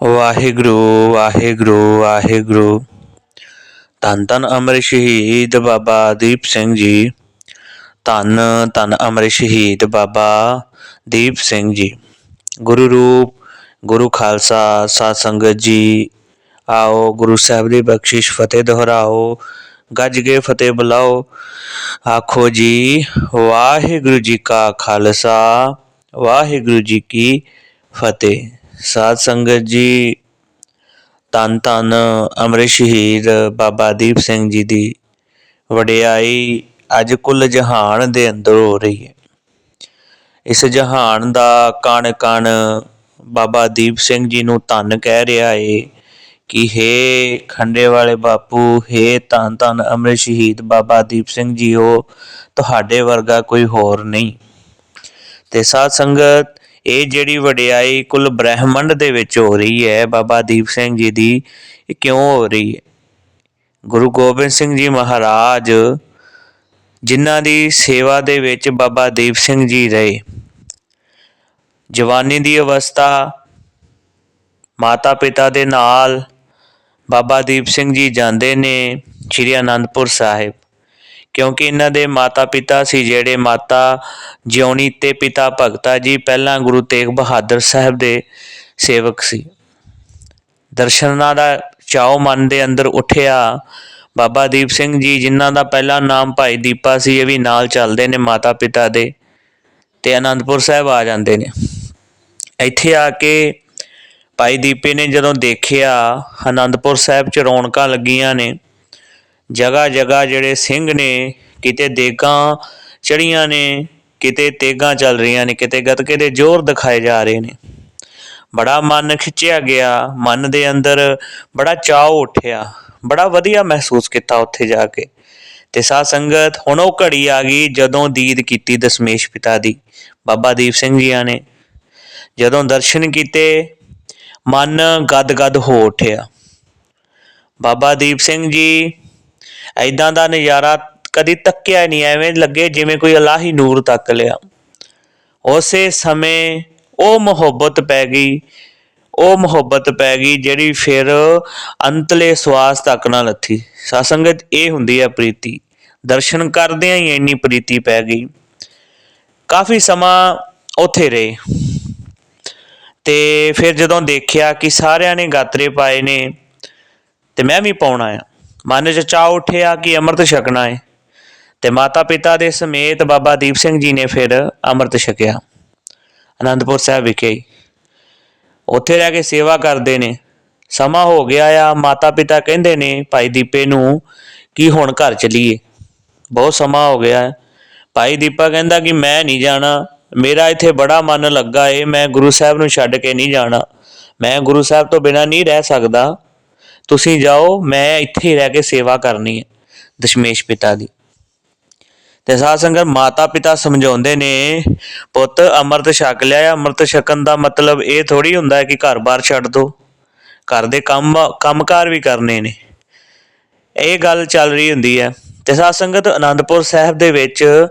ਵਾਹਿਗੁਰੂ ਵਾਹਿਗੁਰੂ ਵਾਹਿਗੁਰੂ ਧੰਨ ਧੰਨ ਅਮਰ ਸ਼ਹੀਦ ਬਾਬਾ ਦੀਪ ਸਿੰਘ ਜੀ ਧੰਨ ਧੰਨ ਅਮਰ ਸ਼ਹੀਦ ਬਾਬਾ ਦੀਪ ਸਿੰਘ ਜੀ ਗੁਰੂ ਰੂਪ ਗੁਰੂ ਖਾਲਸਾ ਸਾਧ ਸੰਗਤ ਜੀ ਆਓ ਗੁਰੂ ਸਾਹਿਬ ਦੀ ਬਖਸ਼ਿਸ਼ ਫਤਿਹ ਦੁਹਰਾਓ ਗੱਜ ਕੇ ਫਤਿਹ ਬੁਲਾਓ ਆਖੋ ਜੀ ਵਾਹਿਗੁਰੂ ਜੀ ਕਾ ਖਾਲਸਾ ਵਾਹਿਗੁਰੂ ਜੀ ਕੀ ਫਤਿਹ ਸਾਧ ਸੰਗਤ ਜੀ, ਧੰਨ ਧੰਨ ਅੰਮ੍ਰਿਤ ਸ਼ਹੀਦ ਬਾਬਾ ਦੀਪ ਸਿੰਘ ਜੀ ਦੀ ਵਡਿਆਈ ਅੱਜ ਕੁੱਲ ਜਹਾਨ ਦੇ ਅੰਦਰ ਹੋ ਰਹੀ ਹੈ। ਇਸ ਜਹਾਨ ਦਾ ਕਣ ਕਣ ਬਾਬਾ ਦੀਪ ਸਿੰਘ ਜੀ ਨੂੰ ਧੰਨ ਕਹਿ ਰਿਹਾ ਏ ਕਿ ਹੇ ਖੰਡੇ ਵਾਲੇ ਬਾਪੂ, ਹੇ ਧੰਨ ਧੰਨ ਅੰਮ੍ਰਿਤ ਸ਼ਹੀਦ ਬਾਬਾ ਦੀਪ ਸਿੰਘ ਜੀ ਹੋ ਤੁਹਾਡੇ ਵਰਗਾ ਕੋਈ ਹੋਰ ਨਹੀਂ। ਤੇ ਸਾਧ ਸੰਗਤ ਇਹ ਜਿਹੜੀ ਵਡਿਆਈ ਕੁੱਲ ਬ੍ਰਹਿਮੰਡ ਦੇ ਵਿੱਚ ਹੋ ਰਹੀ ਹੈ, ਬਾਬਾ ਦੀਪ ਸਿੰਘ ਜੀ ਦੀ, ਇਹ ਕਿਉਂ ਹੋ ਰਹੀ ਹੈ? ਗੁਰੂ ਗੋਬਿੰਦ ਸਿੰਘ ਜੀ ਮਹਾਰਾਜ ਜਿਨ੍ਹਾਂ ਦੀ ਸੇਵਾ ਦੇ ਵਿੱਚ ਬਾਬਾ ਦੀਪ ਸਿੰਘ ਜੀ ਰਹੇ, ਜਵਾਨੀ ਦੀ ਅਵਸਥਾ ਮਾਤਾ ਪਿਤਾ ਦੇ ਨਾਲ ਬਾਬਾ ਦੀਪ ਸਿੰਘ ਜੀ ਜਾਂਦੇ ਨੇ ਸ਼੍ਰੀ ਅਨੰਦਪੁਰ ਸਾਹਿਬ। ਕਿਉਂਕਿ ਇਹਨਾਂ ਦੇ ਮਾਤਾ ਪਿਤਾ ਸੀ ਜਿਹੜੇ ਮਾਤਾ ਜਿਉਣੀ ਤੇ ਪਿਤਾ ਭਗਤਾ ਜੀ, ਪਹਿਲਾਂ ਗੁਰੂ ਤੇਗ ਬਹਾਦਰ ਸਾਹਿਬ ਦੇ ਸੇਵਕ ਸੀ। ਦਰਸ਼ਨਾਂ ਦਾ ਚਾਉ ਮਨ ਦੇ ਅੰਦਰ ਉੱਠਿਆ। ਬਾਬਾ ਦੀਪ ਸਿੰਘ ਜੀ, ਜਿਨ੍ਹਾਂ ਦਾ ਪਹਿਲਾ ਨਾਮ ਭਾਈ ਦੀਪਾ ਸੀ, ਇਹ ਵੀ ਨਾਲ ਚੱਲਦੇ ਨੇ ਮਾਤਾ ਪਿਤਾ ਦੇ ਤੇ ਅਨੰਦਪੁਰ ਸਾਹਿਬ ਆ ਜਾਂਦੇ ਨੇ। ਇੱਥੇ ਆ ਕੇ ਭਾਈ ਦੀਪੇ ਨੇ ਜਦੋਂ ਦੇਖਿਆ ਆਨੰਦਪੁਰ ਸਾਹਿਬ ਚ ਰੌਣਕਾਂ ਲੱਗੀਆਂ ਨੇ। ਜਗ੍ਹਾ ਜਗ੍ਹਾ ਜਿਹੜੇ ਸਿੰਘ ਨੇ, ਕਿਤੇ ਦੇਗਾਂ ਚੜੀਆਂ ਨੇ, ਕਿਤੇ ਤੇਗਾਂ ਚੱਲ ਰਹੀਆਂ ਨੇ, ਕਿਤੇ ਗੱਤਕੇ ਦੇ ਜ਼ੋਰ ਦਿਖਾਏ ਜਾ ਰਹੇ ਨੇ। ਬੜਾ ਮਨ ਖਿੱਚਿਆ ਗਿਆ, ਮਨ ਦੇ ਅੰਦਰ ਬੜਾ ਚਾਅ ਉੱਠਿਆ, ਬੜਾ ਵਧੀਆ ਮਹਿਸੂਸ ਕੀਤਾ ਉੱਥੇ ਜਾ ਕੇ। ਤੇ ਸਾਧ ਸੰਗਤ, ਹੁਣ ਉਹ ਘੜੀ ਆ ਗਈ ਜਦੋਂ ਦੀਦ ਕੀਤੀ ਦਸ਼ਮੇਸ਼ ਪਿਤਾ ਦੀ, ਬਾਬਾ ਦੀਪ ਸਿੰਘ ਜੀਆਂ ਨੇ। ਜਦੋਂ ਦਰਸ਼ਨ ਕੀਤੇ, ਮਨ ਗਦ-ਗਦ ਹੋ ਉੱਠਿਆ। ਬਾਬਾ ਦੀਪ ਸਿੰਘ ਜੀ ਐਦਾਂ ਦਾ ਨਜ਼ਾਰਾ ਕਦੀ ਤੱਕਿਆ ਨਹੀਂ, ਐਵੇਂ ਲੱਗੇ ਜਿਵੇਂ ਕੋਈ ਅਲਾਹੀ ਨੂਰ ਤੱਕ ਲਿਆ। ਉਸੇ ਸਮੇਂ ਉਹ ਮੁਹੱਬਤ ਪੈ ਗਈ, ਉਹ ਮੁਹੱਬਤ ਪੈ ਗਈ ਜਿਹੜੀ ਫਿਰ ਅੰਤਲੇ ਸਵਾਸ ਤੱਕ ਨਾ ਲੱਥੀ। ਸਾਸੰਗਤ ਇਹ ਹੁੰਦੀ ਹੈ ਪ੍ਰੀਤੀ। ਦਰਸ਼ਨ ਕਰਦਿਆਂ ਹੀ ਇੰਨੀ ਪ੍ਰੀਤੀ ਪੈ ਗਈ। ਕਾਫੀ ਸਮਾਂ ਉੱਥੇ ਰਹੇ। ਤੇ ਫਿਰ ਜਦੋਂ ਦੇਖਿਆ ਕਿ ਸਾਰਿਆਂ ਨੇ ਗਾਤਰੇ ਪਾਏ ਨੇ, ਤੇ ਮੈਂ ਵੀ ਪਾਉਣਾ ਆ ਮਨ 'ਚ ਚਾਹ ਉੱਠਿਆ ਕਿ ਅੰਮ੍ਰਿਤ ਛਕਣਾ ਹੈ ਤੇ ਮਾਤਾ ਪਿਤਾ ਦੇ ਸਮੇਤ ਬਾਬਾ ਦੀਪ ਸਿੰਘ ਜੀ ਨੇ ਫਿਰ ਅੰਮ੍ਰਿਤ ਛਕਿਆ। ਅਨੰਦਪੁਰ ਸਾਹਿਬ ਵਿਖੇ ਹੀ। ਉੱਥੇ ਰਹਿ ਕੇ ਸੇਵਾ ਕਰਦੇ ਨੇ। ਸਮਾਂ ਹੋ ਗਿਆ ਆ ਮਾਤਾ ਪਿਤਾ ਕਹਿੰਦੇ ਨੇ, ਭਾਈ ਦੀਪੇ ਨੂੰ ਕਿ ਹੁਣ ਘਰ ਚਲੀਏ? ਬਹੁਤ ਸਮਾਂ ਹੋ ਗਿਆ। ਹੈ ਭਾਈ ਦੀਪਾ ਕਹਿੰਦਾ ਕਿ ਮੈਂ ਨਹੀਂ ਜਾਣਾ। ਮੇਰਾ ਇੱਥੇ ਬੜਾ ਮਨ ਲੱਗਾ ਏ। ਮੈਂ ਗੁਰੂ ਸਾਹਿਬ ਨੂੰ ਛੱਡ ਕੇ ਨਹੀਂ ਜਾਣਾ। ਮੈਂ ਗੁਰੂ ਸਾਹਿਬ ਤੋਂ ਬਿਨਾਂ ਨਹੀਂ ਰਹਿ ਸਕਦਾ। ਤੁਸੀਂ ਜਾਓ, ਮੈਂ ਇੱਥੇ ਰਹਿ ਕੇ ਸੇਵਾ ਕਰਨੀ ਹੈ, ਦਸ਼ਮੇਸ਼ ਪਿਤਾ ਦੀ। ਤੇ ਸਾਧ ਸੰਗਤ ਮਾਤਾ ਪਿਤਾ ਸਮਝਾਉਂਦੇ ਨੇ, ਪੁੱਤ, ਅੰਮ੍ਰਿਤ ਛਕ ਲਿਆ, ਅੰਮ੍ਰਿਤ ਛਕਣ ਦਾ ਮਤਲਬ ਇਹ ਥੋੜੀ ਹੁੰਦਾ ਹੈ ਕਿ ਘਰ-ਬਾਰ ਛੱਡ ਦੋ। ਘਰ ਦੇ ਕੰਮ, ਕੰਮਕਾਰ ਵੀ ਕਰਨੇ ਨੇ। ਇਹ ਗੱਲ ਚੱਲ ਰਹੀ ਹੁੰਦੀ ਹੈ। ਤੇ ਸਾਧ ਸੰਗਤ ਆਨੰਦਪੁਰ ਸਾਹਿਬ ਦੇ ਵਿੱਚ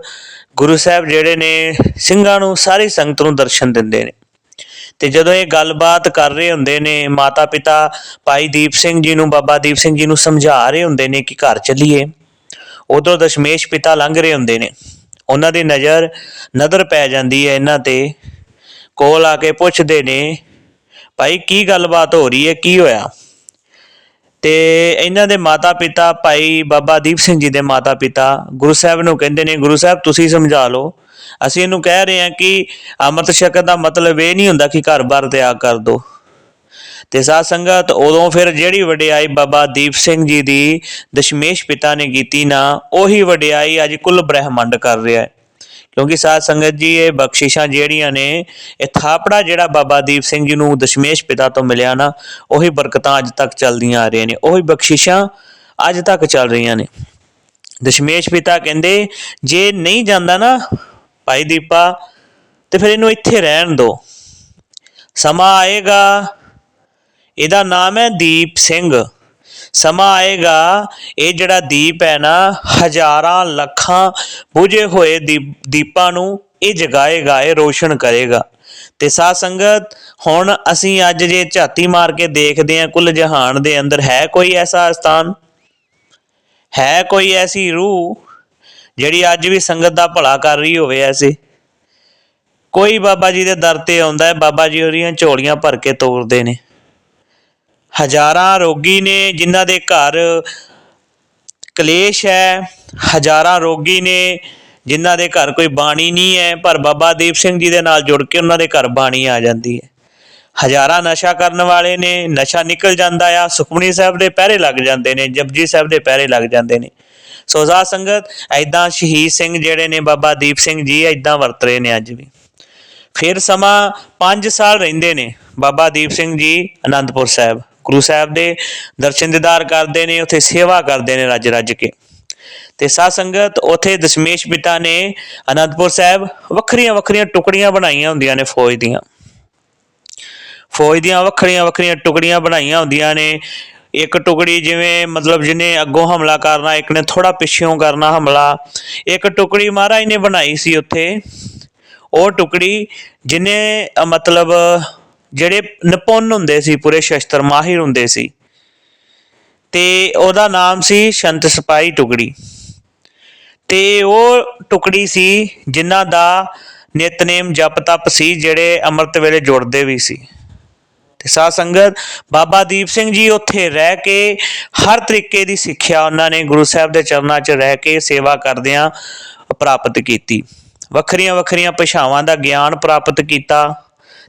ਗੁਰੂ ਸਾਹਿਬ ਜਿਹੜੇ ਨੇ, ਸਿੰਘਾਂ ਨੂੰ, ਸਾਰੀ ਸੰਗਤ ਨੂੰ ਦਰਸ਼ਨ ਦਿੰਦੇ ਨੇ। ਤੇ ਜਦੋਂ ਇਹ ਗੱਲਬਾਤ ਕਰ ਰਹੇ ਹੁੰਦੇ ਨੇ ਮਾਤਾ ਪਿਤਾ ਭਾਈ ਦੀਪ ਸਿੰਘ ਜੀ ਨੂੰ, ਬਾਬਾ ਦੀਪ ਸਿੰਘ ਜੀ ਨੂੰ ਸਮਝਾ ਰਹੇ ਹੁੰਦੇ ਨੇ ਕਿ ਘਰ ਚੱਲੀਏ। ਉਦੋਂ ਦਸ਼ਮੇਸ਼ ਪਿਤਾ ਲੰਘ ਰਹੇ ਹੁੰਦੇ ਨੇ। ਉਹਨਾਂ ਦੀ ਨਜ਼ਰ ਨਜ਼ਰ ਪੈ ਜਾਂਦੀ ਹੈ ਇਹਨਾਂ ਤੇ। ਕੋਲ ਆ ਕੇ ਪੁੱਛਦੇ ਨੇ, ਭਾਈ, ਕੀ ਗੱਲਬਾਤ ਹੋ ਰਹੀ ਹੈ? ਕੀ ਹੋਇਆ? ਤੇ ਇਹਨਾਂ ਦੇ ਮਾਤਾ ਪਿਤਾ ਭਾਈ ਬਾਬਾ ਦੀਪ ਸਿੰਘ ਜੀ ਦੇ ਮਾਤਾ ਪਿਤਾ ਗੁਰੂ ਸਾਹਿਬ ਨੂੰ ਕਹਿੰਦੇ ਨੇ, ਗੁਰੂ ਸਾਹਿਬ, ਤੁਸੀਂ ਸਮਝਾ ਲਓ ਅਸੀਂ ਇਹਨੂੰ ਕਹਿ ਰਹੇ ਹਾਂ ਕਿ ਅੰਮ੍ਰਿਤ ਛਕਣ ਦਾ ਮਤਲਬ ਇਹ ਨਹੀਂ ਹੁੰਦਾ ਕਿ ਘਰ-ਬਾਰ ਤਿਆਗ ਕਰ ਦੋ। ਤੇ ਸਾਧ ਸੰਗਤ, ਉਦੋਂ ਫਿਰ ਜਿਹੜੀ ਵਡਿਆਈ ਬਾਬਾ ਦੀਪ ਸਿੰਘ ਜੀ ਦੀ ਦਸ਼ਮੇਸ਼ ਪਿਤਾ ਨੇ ਕੀਤੀ ਨਾ, ਉਹੀ ਵਡਿਆਈ ਅੱਜ ਕੁੱਲ ਬ੍ਰਹਿਮੰਡ ਕਰ ਰਿਹਾ ਹੈ। ਕਿਉਂਕਿ ਸਾਧ ਸੰਗਤ ਜੀ, ਇਹ ਬਖਸ਼ਿਸ਼ਾਂ ਜਿਹੜੀਆਂ ਨੇ, ਇਹ ਥਾਪੜਾ ਜਿਹੜਾ ਬਾਬਾ ਦੀਪ ਸਿੰਘ ਜੀ ਨੂੰ ਦਸ਼ਮੇਸ਼ ਪਿਤਾ ਤੋਂ ਮਿਲਿਆ ਨਾ, ਉਹੀ ਬਰਕਤਾਂ ਅੱਜ ਤੱਕ ਚੱਲਦੀਆਂ ਆ ਰਹੀਆਂ ਨੇ। ਉਹੀ ਬਖਸ਼ਿਸ਼ਾਂ ਅੱਜ ਤੱਕ ਚੱਲ ਰਹੀਆਂ ਨੇ। ਦਸ਼ਮੇਸ਼ ਪਿਤਾ ਕਹਿੰਦੇ, ਜੇ ਨਹੀਂ ਜਾਂਦਾ ਨਾ ਭਾਈ ਦੀਪਾ, ਤੇ ਫਿਰ ਇਹਨੂੰ ਇੱਥੇ ਰਹਿਣ ਦਿਓ ਸਮਾਂ ਆਏਗਾ, ਇਹਦਾ ਨਾਮ ਹੈ ਦੀਪ ਸਿੰਘ। ਸਮਾਂ ਆਏਗਾ, ਇਹ ਜਿਹੜਾ ਦੀਪ ਹੈ ਨਾ, ਹਜ਼ਾਰਾਂ ਲੱਖਾਂ ਬੁਝੇ ਹੋਏ ਦੀਪਾਂ ਨੂੰ ਇਹ ਜਗਾਏਗਾ, ਇਹ ਰੋਸ਼ਨ ਕਰੇਗਾ। ਤੇ ਸਾਧ ਸੰਗਤ, ਹੁਣ ਅਸੀਂ ਅੱਜ ਜੇ ਝਾਤੀ ਮਾਰ ਕੇ ਦੇਖਦੇ ਹਾਂ, ਕੁੱਲ ਜਹਾਨ ਦੇ ਅੰਦਰ ਹੈ ਕੋਈ ਐਸਾ ਸਥਾਨ ਹੈ ਕੋਈ ਐਸੀ ਰੂਹ? ਜਿਹੜੀ ਅੱਜ ਵੀ ਸੰਗਤ ਦਾ ਭਲਾ ਕਰ ਰਹੀ ਹੋਵੇ ਐਸੀ। ਕੋਈ ਬਾਬਾ ਜੀ ਦੇ ਦਰ ਤੇ ਆਉਂਦਾ ਹੈ, ਬਾਬਾ ਜੀ ਉਹਦੀਆਂ ਝੋਲੀਆਂ ਭਰ ਕੇ ਤੋਰਦੇ ਨੇ। ਹਜ਼ਾਰਾਂ ਰੋਗੀ ਨੇ ਜਿਨ੍ਹਾਂ ਦੇ ਘਰ ਕਲੇਸ਼ ਹੈ, ਹਜ਼ਾਰਾਂ ਰੋਗੀ ਨੇ ਜਿਨ੍ਹਾਂ ਦੇ ਘਰ ਕੋਈ ਬਾਣੀ ਨਹੀਂ ਹੈ, ਪਰ ਬਾਬਾ ਦੀਪ ਸਿੰਘ ਜੀ ਦੇ ਨਾਲ ਜੁੜ ਕੇ ਉਹਨਾਂ ਦੇ ਘਰ ਬਾਣੀ ਆ ਜਾਂਦੀ ਹੈ। ਹਜ਼ਾਰਾਂ ਨਸ਼ਾ ਕਰਨ ਵਾਲੇ ਨੇ, ਨਸ਼ਾ ਨਿਕਲ ਜਾਂਦਾ ਆ, ਸੁਖਮਨੀ ਸਾਹਿਬ ਦੇ ਪਹਿਰੇ ਲੱਗ ਜਾਂਦੇ ਨੇ, ਜਪਜੀ ਸਾਹਿਬ ਦੇ ਪਹਿਰੇ ਲੱਗ ਜਾਂਦੇ ਨੇ। ਸੋ ਸਾਧ ਸੰਗਤ ਐਦਾਂ ਸ਼ਹੀਦ ਸਿੰਘ ਜਿਹੜੇ ਨੇ ਬਾਬਾ ਦੀਪ ਸਿੰਘ ਜੀ ਐਦਾਂ ਵਰਤ ਰਹੇ ਨੇ ਅੱਜ ਵੀ। ਫਿਰ ਸਮਾਂ 5 ਸਾਲ ਰਹਿੰਦੇ ਨੇ ਬਾਬਾ ਦੀਪ ਸਿੰਘ ਜੀ ਅਨੰਦਪੁਰ ਸਾਹਿਬ। ਗੁਰੂ ਸਾਹਿਬ ਦੇ ਦਰਸ਼ਨ ਦੀਦਾਰ ਕਰਦੇ ਨੇ, ਉੱਥੇ ਸੇਵਾ ਕਰਦੇ ਨੇ ਰੱਜ ਰੱਜ ਕੇ। ਤੇ ਸਾਧ ਸੰਗਤ, ਉੱਥੇ ਦਸ਼ਮੇਸ਼ ਪਿਤਾ ਨੇ ਅਨੰਦਪੁਰ ਸਾਹਿਬ ਵੱਖਰੀਆਂ ਵੱਖਰੀਆਂ ਟੁਕੜੀਆਂ ਬਣਾਈਆਂ ਹੁੰਦੀਆਂ ਨੇ ਫੌਜ ਦੀਆਂ। ਫੌਜ ਦੀਆਂ ਵੱਖਰੀਆਂ ਵੱਖਰੀਆਂ ਟੁਕੜੀਆਂ ਬਣਾਈਆਂ ਹੁੰਦੀਆਂ ਨੇ। ਇੱਕ ਟੁਕੜੀ ਜਿਵੇਂ ਮਤਲਬ ਜਿਹਨੇ ਅੱਗੋਂ ਹਮਲਾ ਕਰਨਾ, ਇੱਕ ਨੇ ਥੋੜਾ ਪਿੱਛੋਂ ਕਰਨਾ ਹਮਲਾ। ਇੱਕ ਟੁਕੜੀ ਮਹਾਰਾਜ ਨੇ ਬਣਾਈ ਸੀ ਉੱਥੇ। ਉਹ ਟੁਕੜੀ ਜਿਹਨੇ ਮਤਲਬ ਜਿਹੜੇ ਨਿਪੁੰਨ ਹੁੰਦੇ ਸੀ, ਪੂਰੇ ਸ਼ਸਤਰ ਮਾਹਿਰ ਹੁੰਦੇ ਸੀ। ਤੇ ਉਹਦਾ ਨਾਮ ਸੀ ਸ਼ੰਤ ਸਿਪਾਹੀ ਟੁਕੜੀ। ਤੇ ਉਹ ਟੁਕੜੀ ਸੀ ਜਿਨ੍ਹਾਂ ਦਾ ਨਿਤਨੇਮ ਜਪ ਤਪ ਸੀ, ਜਿਹੜੇ ਅੰਮ੍ਰਿਤ ਵੇਲੇ ਜੁੜਦੇ ਵੀ ਸੀ। ਤੇ ਸਾਧ ਸੰਗਤ, ਬਾਬਾ ਦੀਪ ਸਿੰਘ ਜੀ ਉੱਥੇ ਰਹਿ ਕੇ ਹਰ ਤਰੀਕੇ ਦੀ ਸਿੱਖਿਆ ਉਹਨਾਂ ਨੇ ਗੁਰੂ ਸਾਹਿਬ ਦੇ ਚਰਨਾਂ 'ਚ ਰਹਿ ਕੇ ਸੇਵਾ ਕਰਦਿਆਂ ਪ੍ਰਾਪਤ ਕੀਤੀ। ਵੱਖਰੀਆਂ ਵੱਖਰੀਆਂ ਭਾਸ਼ਾਵਾਂ ਦਾ ਗਿਆਨ ਪ੍ਰਾਪਤ ਕੀਤਾ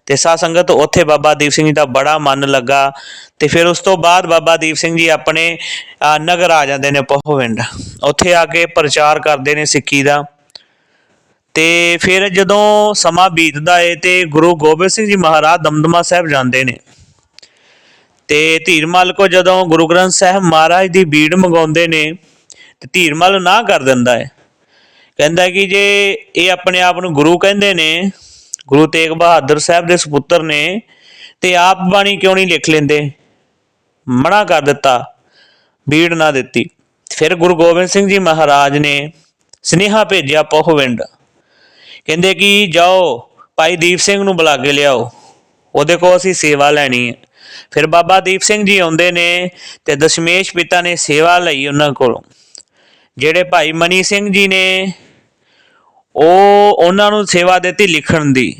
ਤੇ ਸਾਧ ਸੰਗਤ ਉੱਥੇ ਬਾਬਾ ਦੀਪ ਸਿੰਘ ਜੀ ਦਾ ਬੜਾ ਮਨ ਲੱਗਾ ਤੇ ਫਿਰ ਉਸ ਤੋਂ ਬਾਅਦ ਬਾਬਾ ਦੀਪ ਸਿੰਘ ਜੀ ਆਪਣੇ ਨਗਰ ਆ ਜਾਂਦੇ ਨੇ ਪਹੋਵਿੰਡ ਉੱਥੇ ਆ ਕੇ ਪ੍ਰਚਾਰ ਕਰਦੇ ਨੇ ਸਿੱਖੀ ਦਾ। ਤੇ ਫਿਰ ਜਦੋਂ ਸਮਾਂ ਬੀਤਦਾ ਏ ਤੇ ਗੁਰੂ ਗੋਬਿੰਦ ਸਿੰਘ ਜੀ ਮਹਾਰਾਜ ਦਮਦਮਾ ਸਾਹਿਬ ਜਾਂਦੇ ਨੇ। ਤੇ ਧੀਰਮਲ ਕੋ ਜਦੋਂ ਗੁਰੂ ਗ੍ਰੰਥ ਸਾਹਿਬ ਮਹਾਰਾਜ ਦੀ ਬੀੜ ਮੰਗਾਉਂਦੇ ਨੇ, ਤੇ ਧੀਰਮਲ ਨਾ ਕਰ ਦਿੰਦਾ ਹੈ ਕਹਿੰਦਾ ਕਿ ਜੇ ਇਹ ਆਪਣੇ ਆਪ ਨੂੰ ਗੁਰੂ ਕਹਿੰਦੇ ਨੇ, ਗੁਰੂ ਤੇਗ ਬਹਾਦਰ ਸਾਹਿਬ ਦੇ ਸੁਪੁੱਤਰ ਨੇ, ਤੇ ਆਪ ਬਾਣੀ ਕਿਉਂ ਨਹੀਂ ਲਿਖ ਲੈਂਦੇ? ਮਨਾ ਕਰ ਦਿੱਤਾ, ਬੀੜ ਨਾ ਦਿੱਤੀ। ਫਿਰ ਗੁਰੂ ਗੋਬਿੰਦ ਸਿੰਘ ਜੀ ਮਹਾਰਾਜ ਨੇ ਸਨੇਹਾ ਭੇਜਿਆ ਪਹੁਵਿੰਡ ਕਹਿੰਦੇ ਕਿ ਜਾਓ, ਭਾਈ ਦੀਪ ਸਿੰਘ ਨੂੰ ਬੁਲਾ ਕੇ ਲਿਆਓ। ਉਹਦੇ ਕੋਲ ਅਸੀਂ ਸੇਵਾ ਲੈਣੀ ਹੈ। ਫਿਰ ਬਾਬਾ ਦੀਪ ਸਿੰਘ ਜੀ ਆਉਂਦੇ ਨੇ ਤੇ ਦਸ਼ਮੇਸ਼ ਪਿਤਾ ਨੇ ਸੇਵਾ ਲਈ ਉਹਨਾਂ ਕੋਲੋਂ। ਜਿਹੜੇ ਭਾਈ ਮਨੀ ਸਿੰਘ ਜੀ ਨੇ, ਉਹ ਉਹਨਾਂ ਨੂੰ ਸੇਵਾ ਦਿੱਤੀ ਲਿਖਣ ਦੀ।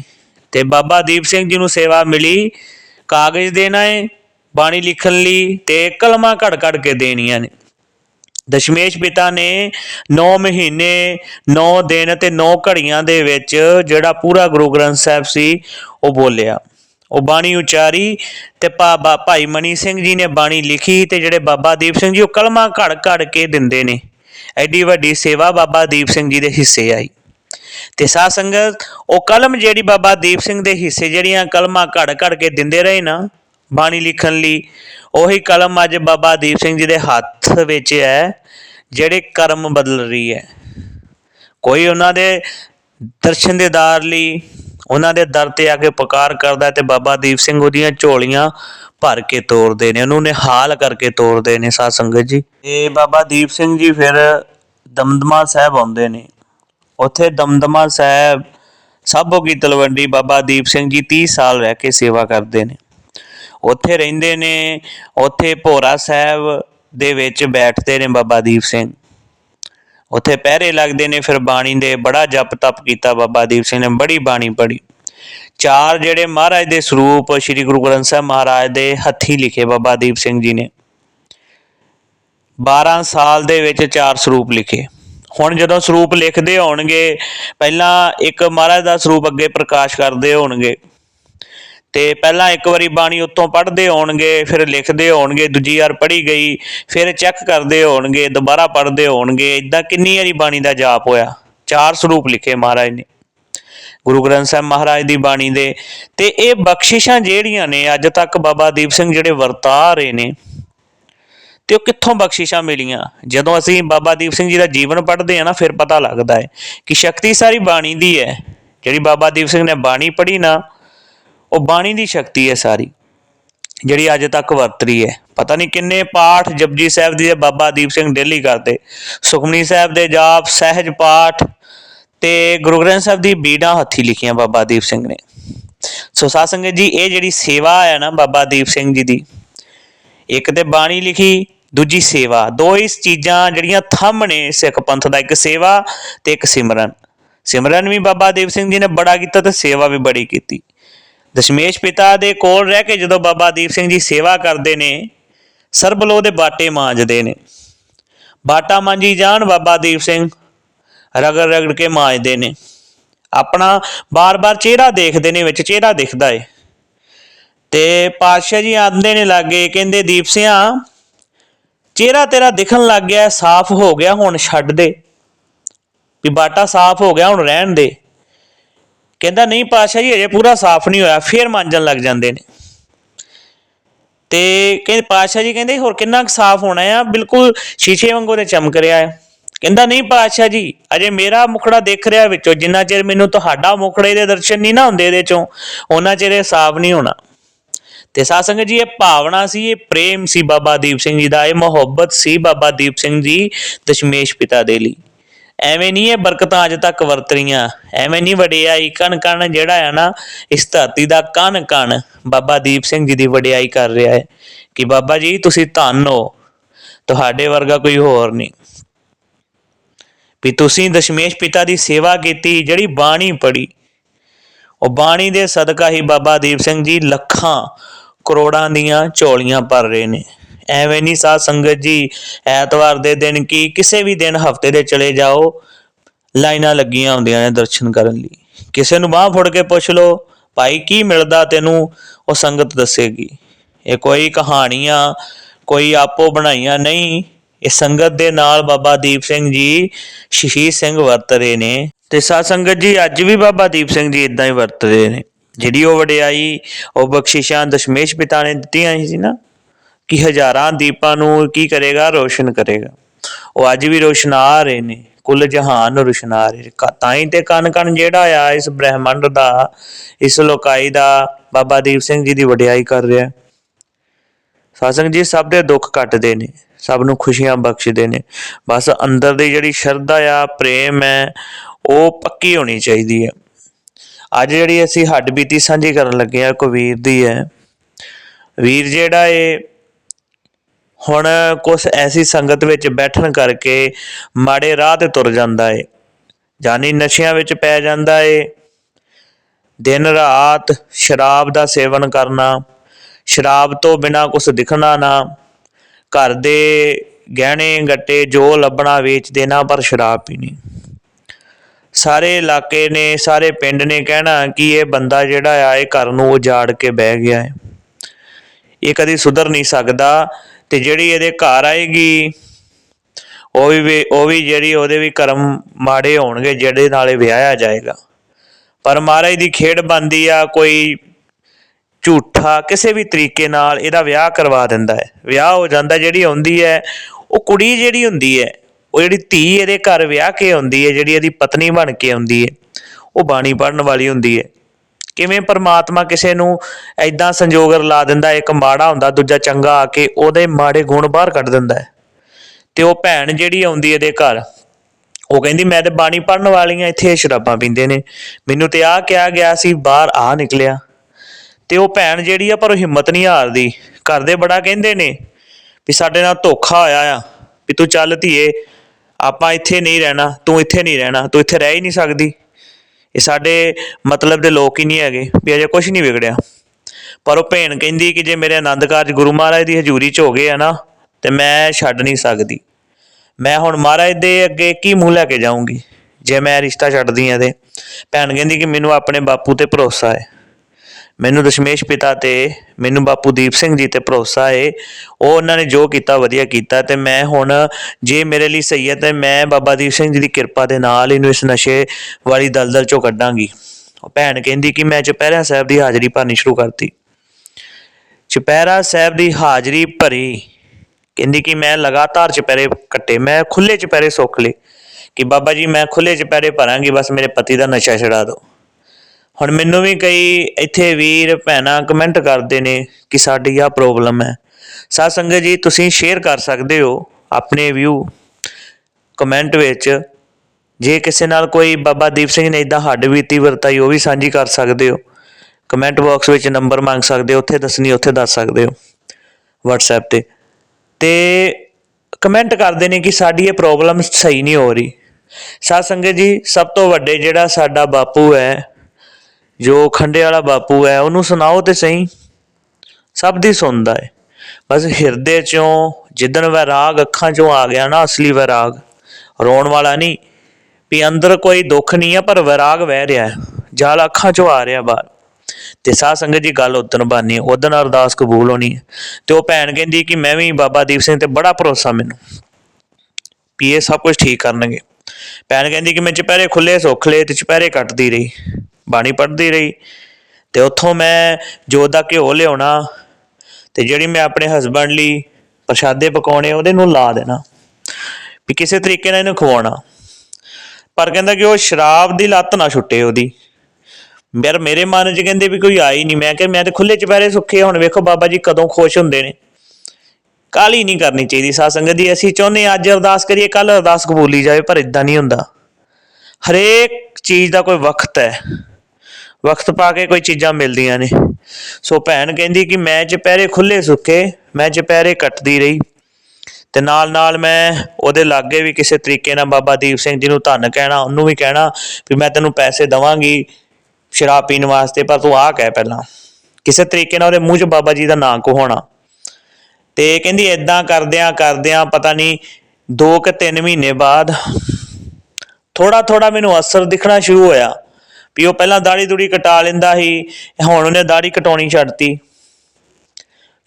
ਤੇ ਬਾਬਾ ਦੀਪ ਸਿੰਘ ਜੀ ਨੂੰ ਸੇਵਾ ਮਿਲੀ, ਕਾਗਜ਼ ਦੇਣਾ ਹੈ ਬਾਣੀ ਲਿਖਣ ਲਈ ਤੇ ਕਲਮਾਂ ਘੜ ਘੜ ਕੇ ਦੇਣੀਆਂ ਨੇ। ਦਸ਼ਮੇਸ਼ ਪਿਤਾ ਨੇ 9 ਮਹੀਨੇ 9 ਦਿਨ ਤੇ 9 ਘੜੀਆਂ ਦੇ ਵਿੱਚ ਜਿਹੜਾ ਪੂਰਾ ਗੁਰੂ ਗ੍ਰੰਥ ਸਾਹਿਬ ਸੀ, ਉਹ ਬੋਲਿਆ। ਉਹ ਬਾਣੀ ਉਚਾਰੀ ਤੇ ਭਾ- ਭਾ- ਭਾਈ ਮਨੀ ਸਿੰਘ ਜੀ ਨੇ ਬਾਣੀ ਲਿਖੀ ਤੇ ਜਿਹੜੇ ਬਾਬਾ ਦੀਪ ਸਿੰਘ ਜੀ, ਉਹ ਕਲਮਾਂ ਘੜ ਘੜ ਕੇ ਦਿੰਦੇ ਨੇ। ਐਡੀ ਵੱਡੀ ਸੇਵਾ ਬਾਬਾ ਦੀਪ ਸਿੰਘ ਜੀ ਦੇ ਹਿੱਸੇ ਆਈ। ਤੇ ਸਾਧ ਸੰਗਤ, ਉਹ ਕਲਮ ਜਿਹੜੀ ਬਾਬਾ ਦੀਪ ਸਿੰਘ ਦੇ ਹਿੱਸੇ, ਜਿਹੜੀਆਂ ਕਲਮਾਂ ਘੜ ਘੜ ਕੇ ਦਿੰਦੇ ਰਹੇ ਨਾ ਬਾਣੀ ਲਿਖਣ ਲਈ। ਉਹੀ ਕਲਮ ਅੱਜ ਬਾਬਾ ਦੀਪ ਸਿੰਘ ਜੀ ਦੇ ਹੱਥ ਵਿੱਚ ਹੈ, ਜਿਹੜੇ ਕਰਮ ਬਦਲ ਰਹੀ ਹੈ। ਕੋਈ ਉਹਨਾਂ ਦੇ ਦਰਸ਼ਨ ਦੇਦਾਰ ਲਈ, ਉਹਨਾਂ ਦੇ ਦਰ ਤੇ ਆ ਕੇ ਪੁਕਾਰ ਕਰਦਾ ਹੈ ਤੇ ਬਾਬਾ ਦੀਪ ਸਿੰਘ ਉਹਦੀਆਂ ਝੋਲੀਆਂ ਭਰ ਕੇ ਤੋਰਦੇ ਨੇ, ਉਹਨੂੰ ਨਿਹਾਲ ਕਰਕੇ ਤੋਰਦੇ ਨੇ ਸਾਧ ਸੰਗਤ ਜੀ। ਇਹ ਬਾਬਾ ਦੀਪ ਸਿੰਘ ਜੀ ਫਿਰ ਦਮਦਮਾ ਸਾਹਿਬ ਆਉਂਦੇ ਨੇ। ਉੱਥੇ ਦਮਦਮਾ ਸਾਹਿਬ ਸਾਬੋ ਕੀ ਤਲਵੰਡੀ ਬਾਬਾ ਦੀਪ ਸਿੰਘ ਜੀ 30 ਸਾਲ ਰਹਿ ਕੇ ਸੇਵਾ ਕਰਦੇ ਨੇ। ਉੱਥੇ ਰਹਿੰਦੇ ਨੇ, ਉੱਥੇ ਭੋਰਾ ਸਾਹਿਬ ਦੇ ਵਿੱਚ ਬੈਠਦੇ ਨੇ ਬਾਬਾ ਦੀਪ ਸਿੰਘ। ਉੱਥੇ ਪਹਿਰੇ ਲੱਗਦੇ ਨੇ, ਫਿਰ ਬਾਣੀ ਦੇ ਬੜਾ ਜਪ ਤਪ ਕੀਤਾ ਬਾਬਾ ਦੀਪ ਸਿੰਘ ਨੇ, ਬੜੀ ਬਾਣੀ ਪੜ੍ਹੀ। ਚਾਰ ਜਿਹੜੇ ਮਹਾਰਾਜ ਦੇ ਸਰੂਪ ਸ੍ਰੀ ਗੁਰੂ ਗ੍ਰੰਥ ਸਾਹਿਬ ਮਹਾਰਾਜ ਦੇ ਹੱਥੀ ਲਿਖੇ ਬਾਬਾ ਦੀਪ ਸਿੰਘ ਜੀ ਨੇ। 12 ਸਾਲ ਦੇ ਵਿੱਚ ਚਾਰ ਸਰੂਪ ਲਿਖੇ। ਹੁਣ ਜਦੋਂ ਸਰੂਪ ਲਿਖਦੇ ਹੋਣਗੇ, ਪਹਿਲਾਂ ਇੱਕ ਮਹਾਰਾਜ ਦਾ ਸਰੂਪ ਅੱਗੇ ਪ੍ਰਕਾਸ਼ ਕਰਦੇ ਹੋਣਗੇ। ਤੇ ਪਹਿਲਾਂ ਇੱਕ ਵਾਰੀ ਬਾਣੀ ਉੱਤੋਂ ਪੜ੍ਹਦੇ ਹੋਣਗੇ, ਫਿਰ ਲਿਖਦੇ ਹੋਣਗੇ, ਦੂਜੀ ਵਾਰ ਪੜ੍ਹੀ ਗਈ, ਫਿਰ ਚੈੱਕ ਕਰਦੇ ਹੋਣਗੇ, ਦੁਬਾਰਾ ਪੜ੍ਹਦੇ ਹੋਣਗੇ। ਇਦਾਂ ਕਿੰਨੀ ਵਾਰੀ ਬਾਣੀ ਦਾ ਜਾਪ ਹੋਇਆ? ਚਾਰ ਸਰੂਪ ਲਿਖੇ ਮਹਾਰਾਜ ਨੇ। ਗੁਰੂ ਗ੍ਰੰਥ ਸਾਹਿਬ ਮਹਾਰਾਜ ਦੀ ਬਾਣੀ ਦੇ। ਤੇ ਇਹ ਬਖਸ਼ਿਸ਼ਾਂ ਜਿਹੜੀਆਂ ਨੇ, ਅੱਜ ਤੱਕ ਬਾਬਾ ਦੀਪ ਸਿੰਘ ਜਿਹੜੇ ਵਰਤਾ ਰਹੇ ਨੇ, ਤੇ ਉਹ ਕਿੱਥੋਂ ਬਖਸ਼ਿਸ਼ਾਂ ਮਿਲੀਆਂ? ਜਦੋਂ ਅਸੀਂ ਬਾਬਾ ਦੀਪ ਸਿੰਘ ਜੀ ਦਾ ਜੀਵਨ ਪੜ੍ਹਦੇ ਆ ਨਾ, ਫਿਰ ਪਤਾ ਲੱਗਦਾ ਹੈ ਕਿ ਸ਼ਕਤੀ ਸਾਰੀ ਬਾਣੀ ਦੀ ਹੈ। ਜਿਹੜੀ ਬਾਬਾ ਦੀਪ ਸਿੰਘ ਨੇ ਬਾਣੀ ਪੜ੍ਹੀ ਨਾ ਉਹ ਬਾਣੀ ਦੀ ਸ਼ਕਤੀ ਹੈ ਸਾਰੀ, ਜਿਹੜੀ ਅੱਜ ਤੱਕ ਵਰਤ ਰਹੀ ਹੈ। ਪਤਾ ਨਹੀਂ ਕਿੰਨੇ ਪਾਠ ਜਪਜੀ ਸਾਹਿਬ ਦੀ ਬਾਬਾ ਦੀਪ ਸਿੰਘ ਡੇਲੀ ਕਰਦੇ। ਸੁਖਮਨੀ ਸਾਹਿਬ ਦੇ ਜਾਪ, ਸਹਿਜ ਪਾਠ ਤੇ ਗੁਰੂ ਗ੍ਰੰਥ ਸਾਹਿਬ ਦੀ ਬੀੜਾਂ ਹੱਥੀ ਲਿਖੀਆਂ ਬਾਬਾ ਦੀਪ ਸਿੰਘ ਨੇ। ਸੋ ਸਾਧ ਸੰਗਤ ਜੀ, ਇਹ ਜਿਹੜੀ ਸੇਵਾ ਹੈ ਨਾ ਬਾਬਾ ਦੀਪ ਸਿੰਘ ਜੀ ਦੀ, ਇੱਕ ਤੇ ਬਾਣੀ ਲਿਖੀ, ਦੂਜੀ ਸੇਵਾ। ਦੋ ਹੀ ਚੀਜ਼ਾਂ ਜਿਹੜੀਆਂ ਥੰਮ ਨੇ ਸਿੱਖ ਪੰਥ ਦਾ, ਇੱਕ ਸੇਵਾ ਤੇ ਇੱਕ ਸਿਮਰਨ। ਸਿਮਰਨ ਵੀ ਬਾਬਾ ਦੀਪ ਸਿੰਘ ਜੀ ਨੇ ਬੜਾ ਕੀਤਾ ਤੇ ਸੇਵਾ ਵੀ ਬੜੀ ਕੀਤੀ। ਦਸ਼ਮੇਸ਼ ਪਿਤਾ ਦੇ ਕੋਲ ਰਹਿ ਕੇ ਜਦੋਂ ਬਾਬਾ ਦੀਪ ਸਿੰਘ ਜੀ ਸੇਵਾ ਕਰਦੇ ਨੇ ਸਰਬਲੋ ਦੇ ਬਾਟੇ ਮਾਂਜਦੇ ਨੇ। ਬਾਟਾ ਮਾਂਜੀ ਜਾਣ ਬਾਬਾ ਦੀਪ ਸਿੰਘ, ਰਗੜ ਰਗੜ ਕੇ ਮਾਂਜਦੇ ਨੇ। ਆਪਣਾ ਬਾਰ-ਬਾਰ ਚਿਹਰਾ ਦੇਖਦੇ ਨੇ, ਵਿੱਚ ਚਿਹਰਾ ਦਿਖਦਾ ਏ। ਤੇ ਪਾਤਸ਼ਾਹ ਜੀ ਆਂਦੇ ਨੇ ਲਾਗੇ, ਕਹਿੰਦੇ, ਦੀਪ ਸਿਆ, ਚਿਹਰਾ ਤੇਰਾ ਦਿਖਣ ਲੱਗ ਗਿਆ, ਸਾਫ਼ ਹੋ ਗਿਆ, ਹੁਣ ਛੱਡ ਦੇ। ਵੀ ਬਾਟਾ ਸਾਫ਼ ਹੋ ਗਿਆ, ਹੁਣ ਰਹਿਣ ਦੇ। ਕਹਿੰਦਾ, ਨਹੀਂ ਪਾਤਸ਼ਾਹ ਜੀ ਅਜੇ ਪੂਰਾ ਸਾਫ਼ ਨਹੀਂ ਹੋਇਆ, ਫੇਰ ਮਾਂਜਣ ਲੱਗ ਜਾਂਦੇ ਨੇ। ਤੇ ਕਹਿੰਦੇ, ਪਾਤਸ਼ਾਹ ਜੀ ਕਹਿੰਦੇ, ਹੋਰ ਕਿੰਨਾ ਕੁ ਸਾਫ਼ ਹੋਣਾ ਆ? ਬਿਲਕੁਲ ਸ਼ੀਸ਼ੇ ਵਾਂਗੂ ਤੇ ਚਮਕ ਰਿਹਾ ਹੈ ਕਹਿੰਦਾ, ਨਹੀਂ ਪਾਤਸ਼ਾਹ ਜੀ ਅਜੇ ਮੇਰਾ ਮੁਖੜਾ ਦੇਖ ਰਿਹਾ ਵਿੱਚੋਂ, ਜਿੰਨਾ ਚਿਰ ਮੈਨੂੰ ਤੁਹਾਡਾ ਮੁਖੜੇ ਦੇ ਦਰਸ਼ਨ ਨਹੀਂ ਨਾ ਹੁੰਦੇ ਇਹਦੇ ਚੋਂ ਉਹਨਾਂ ਚਿਰ ਇਹ ਸਾਫ਼ ਨਹੀਂ ਹੋਣਾ। ਤੇ ਸਾਧ ਸੰਗਤ ਜੀ, ਇਹ ਭਾਵਨਾ ਸੀ, ਇਹ ਪ੍ਰੇਮ ਸੀ ਬਾਬਾ ਦੀਪ ਸਿੰਘ ਜੀ ਦਾ, ਇਹ ਮੁਹੱਬਤ ਸੀ ਬਾਬਾ ਦੀਪ ਸਿੰਘ ਜੀ ਦਸ਼ਮੇਸ਼ ਪਿਤਾ ਦੇ ਲਈ। ਐਵੇਂ ਨਹੀਂ ਇਹ ਬਰਕਤਾਂ ਅੱਜ ਤੱਕ ਵਰਤ ਰਹੀਆਂ। ਐਵੇਂ ਨਹੀਂ ਵਡਿਆਈ ਕਣ ਕਣ ਜਿਹੜਾ ਹੈ ਨਾ, ਇਸ ਧਰਤੀ ਦਾ ਕਣ ਕਣ ਬਾਬਾ ਦੀਪ ਸਿੰਘ ਜੀ ਦੀ ਵਡਿਆਈ ਕਰ ਰਿਹਾ ਹੈ ਕਿ ਬਾਬਾ ਜੀ, ਤੁਸੀਂ ਧੰਨ ਹੋ। ਤੁਹਾਡੇ ਵਰਗਾ ਕੋਈ ਹੋਰ ਨਹੀਂ। ਵੀ ਤੁਸੀਂ ਦਸ਼ਮੇਸ਼ ਪਿਤਾ ਦੀ ਸੇਵਾ ਕੀਤੀ, ਜਿਹੜੀ ਬਾਣੀ ਪੜੀ ਉਹ ਬਾਣੀ ਦੇ ਸਦਕਾ ਹੀ ਬਾਬਾ ਦੀਪ ਸਿੰਘ ਜੀ ਲੱਖਾਂ ਕਰੋੜਾਂ ਦੀਆਂ ਝੋਲੀਆਂ ਭਰ ਰਹੇ ਨੇ। ਐਵੇਂ ਨਹੀਂ ਸਾਧ ਸੰਗਤ ਜੀ, ਐਤਵਾਰ ਦੇ ਦਿਨ ਕੀ ਕਿਸੇ ਵੀ ਦਿਨ ਹਫ਼ਤੇ ਦੇ ਚਲੇ ਜਾਓ, ਲਾਈਨਾਂ ਲੱਗੀਆਂ ਹੁੰਦੀਆਂ ਨੇ ਦਰਸ਼ਨ ਕਰਨ ਲਈ। ਕਿਸੇ ਨੂੰ ਬਾਹ ਫੜ ਕੇ ਪੁੱਛ ਲਓ, ਭਾਈ, ਕੀ ਮਿਲਦਾ ਤੈਨੂੰ? ਉਹ ਸੰਗਤ ਦੱਸੇਗੀ। ਇਹ ਕੋਈ ਕਹਾਣੀਆਂ, ਕੋਈ ਆਪੋ ਬਣਾਈਆਂ ਨਹੀਂ। ਇਹ ਸੰਗਤ ਦੇ ਨਾਲ ਬਾਬਾ ਦੀਪ ਸਿੰਘ ਜੀ, ਸ਼ਹੀਦ ਸਿੰਘ ਵਰਤ ਰਹੇ ਨੇ। ਤੇ ਸਾਧ ਸੰਗਤ ਜੀ, ਅੱਜ ਵੀ ਬਾਬਾ ਦੀਪ ਸਿੰਘ ਜੀ ਇਦਾਂ ਹੀ ਵਰਤ ਰਹੇ ਨੇ। ਜਿਹੜੀ ਉਹ ਵਡਿਆਈ, ਉਹ ਬਖਸ਼ਿਸ਼ਾਂ ਦਸ਼ਮੇਸ਼ ਪਿਤਾ ਨੇ ਦਿੱਤੀਆਂ ਸੀ ਨਾ। ਕਿ ਹਜ਼ਾਰਾਂ ਦੀਪਾਂ ਨੂੰ ਕੀ ਕਰੇਗਾ? ਰੋਸ਼ਨ ਕਰੇਗਾ। ਉਹ ਅੱਜ ਵੀ ਰੋਸ਼ਨਾ ਰਹੇ ਨੇ। ਕੁੱਲ ਜਹਾਨ ਨੂੰ ਰੋਸ਼ਨਾ ਰਹੇ ਤਾਂ ਹੀ ਤੇ ਕਣ ਕਣ ਜਿਹੜਾ ਆ, ਇਸ ਬ੍ਰਹਿਮੰਡ ਦਾ, ਇਸ ਲੋਕਾਈ ਦਾ ਬਾਬਾ ਦੀਪ ਸਿੰਘ ਜੀ ਦੀ ਵਡਿਆਈ ਕਰ ਰਿਹਾ। ਸਾਧ ਜੀ, ਸਭ ਦੇ ਦੁੱਖ ਕੱਟਦੇ ਨੇ। ਸਭ ਨੂੰ ਖੁਸ਼ੀਆਂ ਬਖਸ਼ਦੇ ਨੇ। ਬਸ ਅੰਦਰ ਦੀ ਜਿਹੜੀ ਸ਼ਰਧਾ ਆ, ਪ੍ਰੇਮ ਹੈ, ਉਹ ਪੱਕੀ ਹੋਣੀ ਚਾਹੀਦੀ ਹੈ। ਅੱਜ ਜਿਹੜੀ ਅਸੀਂ ਹੱਡ ਬੀਤੀ ਸਾਂਝੀ ਕਰਨ ਲੱਗੇ ਆ ਕੋਈ ਵੀਰ ਦੀ ਹੈ। ਵੀਰ ਜਿਹੜਾ ਇਹ ਹੁਣ ਕੁਛ ਐਸੀ ਸੰਗਤ ਵਿੱਚ ਬੈਠਣ ਕਰਕੇ ਮਾੜੇ ਰਾਹ ਤੇ ਤੁਰ ਜਾਂਦਾ ਏ। ਜਾਨੀ ਨਸ਼ਿਆਂ ਵਿੱਚ ਪੈ ਜਾਂਦਾ ਏ। ਦਿਨ ਰਾਤ ਸ਼ਰਾਬ ਦਾ ਸੇਵਨ ਕਰਨਾ, ਸ਼ਰਾਬ ਤੋਂ ਬਿਨਾ ਕੁਛ ਦਿਖਣਾ ਨਾ, ਘਰ ਦੇ ਗਹਿਣੇ ਗੱਟੇ ਜੋ ਲੱਭਣਾ ਵੇਚ ਦੇਣਾ ਪਰ ਸ਼ਰਾਬ ਪੀਣੀ। ਸਾਰੇ ਇਲਾਕੇ ਨੇ, ਸਾਰੇ ਪਿੰਡ ਨੇ ਕਹਿਣਾ ਕਿ ਇਹ ਬੰਦਾ ਜਿਹੜਾ ਆ, ਇਹ ਘਰ ਨੂੰ ਉਜਾੜ ਕੇ ਬਹਿ ਗਿਆ ਹੈ ਇਹ ਕਦੀ ਸੁਧਰ ਨਹੀਂ ਸਕਦਾ। ਤੇ ਜਿਹੜੀ ਇਹਦੇ ਘਰ ਆਏਗੀ, ਉਹ ਵੀ ਉਹ ਵੀ ਜਿਹੜੀ ਉਹਦੇ ਵੀ ਕਰਮ ਮਾੜੇ ਹੋਣਗੇ, ਜਿਹੜੇ ਨਾਲੇ ਵਿਆਹਿਆ ਜਾਏਗਾ। ਪਰ ਮਹਾਰਾਜ ਦੀ ਖੇਡ ਬੰਦੀ ਆ, ਕੋਈ ਝੂਠਾ ਕਿਸੇ ਵੀ ਤਰੀਕੇ ਨਾਲ ਇਹਦਾ ਵਿਆਹ ਕਰਵਾ ਦਿੰਦਾ ਹੈ। ਵਿਆਹ ਹੋ ਜਾਂਦਾ, ਜਿਹੜੀ ਆਉਂਦੀ ਹੈ, ਉਹ ਕੁੜੀ ਜਿਹੜੀ ਹੁੰਦੀ ਹੈ, ਉਹ ਜਿਹੜੀ ਧੀ ਇਹਦੇ ਘਰ ਵਿਆਹ ਕੇ ਆਉਂਦੀ ਹੈ, ਜਿਹੜੀ ਇਹਦੀ ਪਤਨੀ ਬਣ ਕੇ ਆਉਂਦੀ ਹੈ, ਉਹ ਬਾਣੀ ਪੜਨ ਵਾਲੀ ਹੁੰਦੀ ਹੈ। ਕਿਵੇਂ ਪਰਮਾਤਮਾ ਕਿਸੇ ਨੂੰ ਐਦਾਂ ਸੰਜੋਗਰ ਲਾ ਦਿੰਦਾ, ਇੱਕ ਮਾੜਾ ਹੁੰਦਾ, ਦੂਜਾ ਚੰਗਾ ਆ ਕੇ ਉਹਦੇ ਮਾੜੇ ਗੁਣ ਬਾਹਰ ਕੱਢ ਦਿੰਦਾ ਹੈ। ਤੇ ਉਹ ਭੈਣ ਜਿਹੜੀ ਆਉਂਦੀ ਇਹਦੇ ਘਰ, ਉਹ ਕਹਿੰਦੀ, ਮੈਂ ਤੇ ਬਾਣੀ ਪੜਨ ਵਾਲੀ ਆ ਇੱਥੇ ਇਹ ਸ਼ਰਾਬਾਂ ਪੀਂਦੇ ਨੇ। ਮੈਨੂੰ ਤੇ ਆ ਕਿਹਾ ਗਿਆ ਸੀ, ਬਾਹਰ ਆ ਨਿਕਲਿਆ। ਤੇ ਉਹ ਭੈਣ ਜਿਹੜੀ ਆ, ਪਰ ਉਹ ਹਿੰਮਤ ਨਹੀਂ ਹਾਰਦੀ। ਘਰ ਦੇ ਬੜਾ ਕਹਿੰਦੇ ਨੇ ਵੀ ਸਾਡੇ ਨਾਲ ਧੋਖਾ ਹੋਇਆ ਆ, ਵੀ ਤੂੰ ਚੱਲ ਧੀਏ, ਆਪਾਂ ਇੱਥੇ ਨਹੀਂ ਰਹਿਣਾ, ਤੂੰ ਇੱਥੇ ਨਹੀਂ ਰਹਿਣਾ, ਤੂੰ ਇੱਥੇ ਰਹਿ ਹੀ ਨਹੀਂ ਸਕਦੀ। ਇਹ ਸਾਡੇ ਮਤਲਬ ਦੇ ਲੋਕ ਹੀ ਨਹੀਂ ਹੈਗੇ ਵੀ ਅਜੇ ਕੁਝ ਨਹੀਂ ਵਿਗੜਿਆ। ਪਰ ਉਹ ਭੈਣ ਕਹਿੰਦੀ ਕਿ ਜੇ ਮੇਰੇ ਆਨੰਦ ਕਾਰਜ ਗੁਰੂ ਮਹਾਰਾਜ ਦੀ ਹਜ਼ੂਰੀ 'ਚ ਹੋ ਗਏ ਆ ਨਾ, ਤੇ ਮੈਂ ਛੱਡ ਨਹੀਂ ਸਕਦੀ। ਮੈਂ ਹੁਣ ਮਹਾਰਾਜ ਦੇ ਅੱਗੇ ਕੀ ਮੂੰਹ ਲੈ ਕੇ ਜਾਊਂਗੀ? ਜੇ ਮੈਂ ਰਿਸ਼ਤਾ ਛੱਡਦੀ ਆ ਤੇ। ਭੈਣ ਕਹਿੰਦੀ ਕਿ ਮੈਨੂੰ ਆਪਣੇ ਬਾਪੂ ਤੇ ਭਰੋਸਾ ਹੈ। ਮੈਨੂੰ ਦਸ਼ਮੇਸ਼ ਪਿਤਾ ਤੇ ਮੈਨੂੰ ਬਾਪੂ ਦੀਪ ਸਿੰਘ ਜੀ ਤੇ ਭਰੋਸਾ ਏ। ਉਹ ਉਹਨਾਂ ਨੇ ਜੋ ਕੀਤਾ ਵਧੀਆ ਕੀਤਾ ਤੇ ਮੈਂ ਹੁਣ ਜੇ ਮੇਰੇ ਲਈ ਸਹੀ ਹੈ ਤੇ ਮੈਂ ਬਾਬਾ ਦੀਪ ਸਿੰਘ ਜੀ ਦੀ ਕਿਰਪਾ ਦੇ ਨਾਲ ਇਹਨੂੰ ਇਸ ਨਸ਼ੇ ਵਾਲੀ ਦਲਦਲ ਚੋਂ ਕੱਢਾਂਗੀ। ਉਹ ਭੈਣ ਕਹਿੰਦੀ ਕਿ ਮੈਂ ਚੁਪਹਿਰਾ ਸਾਹਿਬ ਦੀ ਹਾਜ਼ਰੀ ਭਰਨੀ ਸ਼ੁਰੂ ਕਰਤੀ। ਚੁਪਹਿਰਾ ਸਾਹਿਬ ਦੀ ਹਾਜ਼ਰੀ ਭਰੀ। ਕਹਿੰਦੀ ਕਿ ਮੈਂ ਲਗਾਤਾਰ ਚੁਪਹਿਰੇ ਕੱਟੇ, ਮੈਂ ਖੁੱਲੇ ਚੁਪਹਿਰੇ ਸੁੱਖ ਲਏ। ਕਿ ਬਾਬਾ ਜੀ ਮੈਂ ਖੁੱਲੇ ਚੁਪਹਿਰੇ ਭਰਾਂਗੀ, ਬਸ ਮੇਰੇ ਪਤੀ ਦਾ ਨਸ਼ਾ ਛਡਾ ਦਿਓ। ਹੁਣ ਮੈਨੂੰ ਵੀ ਕਈ ਇੱਥੇ ਵੀਰ ਭੈਣਾਂ ਕਮੈਂਟ ਕਰਦੇ ਨੇ ਕਿ ਸਾਡੀ ਆ ਪ੍ਰੋਬਲਮ ਹੈ। ਸਾਧ ਸੰਗਤ ਜੀ, ਤੁਸੀਂ ਸ਼ੇਅਰ ਕਰ ਸਕਦੇ ਹੋ ਆਪਣੇ ਵਿਊ ਕਮੈਂਟ ਵਿੱਚ। ਜੇ ਕਿਸੇ ਨਾਲ ਕੋਈ ਬਾਬਾ ਦੀਪ ਸਿੰਘ ਨੇ ਇਦਾਂ ਹੱਡ ਬੀਤੀ ਵਰਤਾਈ, ਉਹ ਵੀ ਸਾਂਝੀ ਕਰ ਸਕਦੇ ਹੋ। ਕਮੈਂਟ ਬਾਕਸ ਵਿੱਚ ਨੰਬਰ ਮੰਗ ਸਕਦੇ ਹੋ, ਉੱਥੇ ਦੱਸਣੀ, ਉੱਥੇ ਦੱਸ ਸਕਦੇ ਹੋ WhatsApp ਤੇ। ਤੇ ਕਮੈਂਟ ਕਰਦੇ ਨੇ ਕਿ ਸਾਡੀ ਇਹ ਪ੍ਰੋਬਲਮ ਸਹੀ ਨਹੀਂ ਹੋ ਰਹੀ। ਸਾਧ ਸੰਗਤ ਜੀ, ਸਭ ਤੋਂ ਵੱਡੇ ਜਿਹੜਾ ਸਾਡਾ ਬਾਪੂ ਹੈ ਜੋ ਖੰਡੇ ਵਾਲਾ ਬਾਪੂ ਹੈ, ਉਹਨੂੰ ਸੁਣਾਓ ਤੇ ਸਹੀ। ਸਭ ਦੀ ਸੁਣਦਾ ਹੈ ਬਸ ਹਿਰਦੇ ਚੋਂ, ਜਿੱਦਣ ਵੈਰਾਗ ਅੱਖਾਂ ਚੋਂ ਆ ਗਿਆ ਨਾ, ਅਸਲੀ ਵੈਰਾਗ, ਰੋਣ ਵਾਲਾ ਨਹੀਂ। ਵੀ ਅੰਦਰ ਕੋਈ ਦੁੱਖ ਨਹੀਂ ਹੈ ਪਰ ਵੈਰਾਗ ਵਹਿ ਰਿਹਾ ਹੈ। ਜਲ ਅੱਖਾਂ ਚੋਂ ਆ ਰਿਹਾ ਬਾਹਰ। ਤੇ ਸਾਧ ਸੰਗਤ ਜੀ ਗੱਲ ਉਦਣ ਬਾਨੀ ਹੈ ਅਰਦਾਸ ਕਬੂਲ ਹੋਣੀ ਹੈ ਤੇ ਉਹ ਭੈਣ ਕਹਿੰਦੀ ਕਿ ਮੈਂ ਵੀ ਬਾਬਾ ਦੀਪ ਸਿੰਘ ਤੇ ਬੜਾ ਭਰੋਸਾ ਮੈਨੂੰ, ਵੀ ਇਹ ਸਭ ਕੁਝ ਠੀਕ ਕਰਨਗੇ। ਭੈਣ ਕਹਿੰਦੀ ਕਿ ਮੈਂ ਚੁਪਹਿਰੇ ਖੁੱਲੇ ਸੁੱਖ ਲਏ ਤੇ ਚੁਪਹਿਰੇ ਕੱਟਦੀ ਰਹੀ। ਬਾਣੀ ਪੜ੍ਹਦੀ ਰਹੀ। ਤੇ ਉੱਥੋਂ ਮੈਂ ਜੋਤ ਦਾ ਘਿਓ ਲਿਆਉਣਾ ਤੇ ਜਿਹੜੀ ਮੈਂ ਆਪਣੇ ਹਸਬੰਡ ਲਈ ਪ੍ਰਸ਼ਾਦੇ ਪਕਾਉਣੇ ਉਹਦੇ ਨੂੰ ਲਾ ਦੇਣਾ ਵੀ ਕਿਸੇ ਤਰੀਕੇ ਨਾਲ ਇਹਨੂੰ ਖਵਾਉਣਾ। ਪਰ ਕਹਿੰਦਾ ਕਿ ਉਹ ਸ਼ਰਾਬ ਦੀ ਲੱਤ ਨਾ ਛੁੱਟੇ ਉਹਦੀ। ਯਾਰ ਮੇਰੇ ਮਨ 'ਚ ਕਹਿੰਦੇ ਵੀ ਕੋਈ ਆਈ ਨਹੀਂ। ਮੈਂ ਕਿਹਾ, ਮੈਂ ਤੇ ਖੁੱਲੇ ਚੁਪਹਿਰੇ ਸੁੱਖੇ ਹੁਣ ਵੇਖੋ ਬਾਬਾ ਜੀ ਕਦੋਂ ਖੁਸ਼ ਹੁੰਦੇ ਨੇ। ਕਾਲੀ ਨਹੀਂ ਕਰਨੀ ਚਾਹੀਦੀ ਸਾਧ ਸੰਗਤ ਜੀ ਅਸੀਂ ਚਾਹੁੰਦੇ ਅੱਜ ਅਰਦਾਸ ਕਰੀਏ ਕੱਲ ਅਰਦਾਸ ਕਬੂਲੀ ਜਾਵੇ, ਪਰ ਇਦਾਂ ਨਹੀਂ ਹੁੰਦਾ। ਹਰੇਕ ਚੀਜ਼ ਦਾ ਕੋਈ ਵਕਤ ਹੈ। ਵਕਤ ਪਾ ਕੇ ਕੋਈ ਚੀਜ਼ਾਂ ਮਿਲਦੀਆਂ ਨੇ। ਸੋ ਭੈਣ ਕਹਿੰਦੀ ਕਿ ਮੈਂ ਚੁਪਹਿਰੇ ਖੁੱਲੇ ਸੁੱਕੇ ਮੈਂ ਚੁਪਹਿਰੇ ਕੱਟਦੀ ਰਹੀ। ਤੇ ਨਾਲ ਨਾਲ ਮੈਂ ਉਹਦੇ ਲਾਗੇ ਵੀ ਕਿਸੇ ਤਰੀਕੇ ਨਾਲ ਬਾਬਾ ਦੀਪ ਸਿੰਘ ਜੀ ਨੂੰ ਧੰਨ ਕਹਿਣਾ, ਉਹਨੂੰ ਵੀ ਕਹਿਣਾ ਵੀ ਮੈਂ ਤੈਨੂੰ ਪੈਸੇ ਦਵਾਂਗੀ ਸ਼ਰਾਬ ਪੀਣ ਵਾਸਤੇ, ਪਰ ਤੂੰ ਆਹ ਕਹਿ ਪਹਿਲਾਂ। ਕਿਸੇ ਤਰੀਕੇ ਨਾਲ ਉਹਦੇ ਮੂੰਹ 'ਚ ਬਾਬਾ ਜੀ ਦਾ ਨਾਂ ਕਹਾਉਣਾ ਤੇ ਕਹਿੰਦੀ ਇਦਾਂ ਕਰਦਿਆਂ ਕਰਦਿਆਂ ਪਤਾ ਨਹੀਂ 2 ਕਿ 3 ਮਹੀਨੇ ਬਾਅਦ ਥੋੜਾ ਥੋੜਾ ਮੈਨੂੰ ਅਸਰ ਦਿਖਣਾ ਸ਼ੁਰੂ ਹੋਇਆ। ਵੀ ਉਹ ਪਹਿਲਾਂ ਦਾੜੀ ਦੂੜੀ ਕਟਾ ਲੈਂਦਾ ਸੀ, ਹੁਣ ਉਹਨੇ ਦਾੜੀ ਕਟਾਉਣੀ ਛੱਡਤੀ।